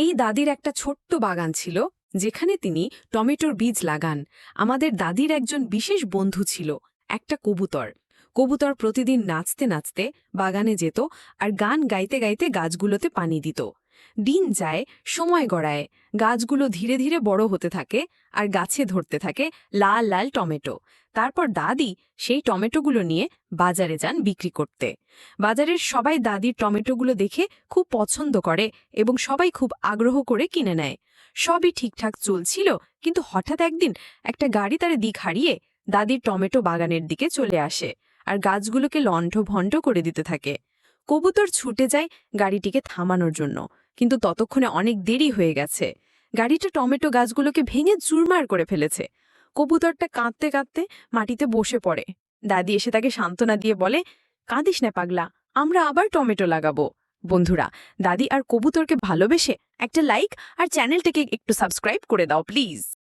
এই দাদির একটা ছোট্ট বাগান ছিল, যেখানে তিনি টমেটোর বীজ লাগান। আমাদের দাদির একজন বিশেষ বন্ধু ছিল, একটা কবুতর। কবুতর প্রতিদিন নাচতে নাচতে বাগানে যেত আর গান গাইতে গাইতে গাছগুলোতে পানি দিত। দিন যায়, সময় গড়ায়। গাছগুলো ধীরে ধীরে বড় হতে থাকে আর গাছে ধরতে থাকে লাল লাল টমেটো। তারপর দাদি সেই টমেটোগুলো নিয়ে বাজারে যান বিক্রি করতে। বাজারের সবাই দাদির টমেটোগুলো দেখে খুব পছন্দ করে এবং সবাই খুব আগ্রহ করে কিনে নেয়। সবই ঠিকঠাক চলছিল, কিন্তু হঠাৎ একদিন একটা গাড়ি তার দিক হারিয়ে দাদির টমেটো বাগানের দিকে চলে আসে আর গাছগুলোকে লণ্ঠ ভণ্ড করে দিতে থাকে। কবুতর ছুটে যায় গাড়িটিকে থামানোর জন্য। কিন্তু ততক্ষণে অনেক দেরি হয়ে গেছে। গাড়িটা টমেটো গাছগুলোকে ভেঙে চুরমার করে ফেলেছে। কবুতরটা কাঁদতে কাঁদতে মাটিতে বসে পড়ে। দাদি এসে তাকে সান্ত্বনা দিয়ে বলে, কাঁদিস না পাগলা, আমরা আবার টমেটো লাগাবো। বন্ধুরা, দাদি আর কবুতরকে ভালোবেসে একটা লাইক আর চ্যানেলটাকে একটু সাবস্ক্রাইব করে দাও, প্লিজ।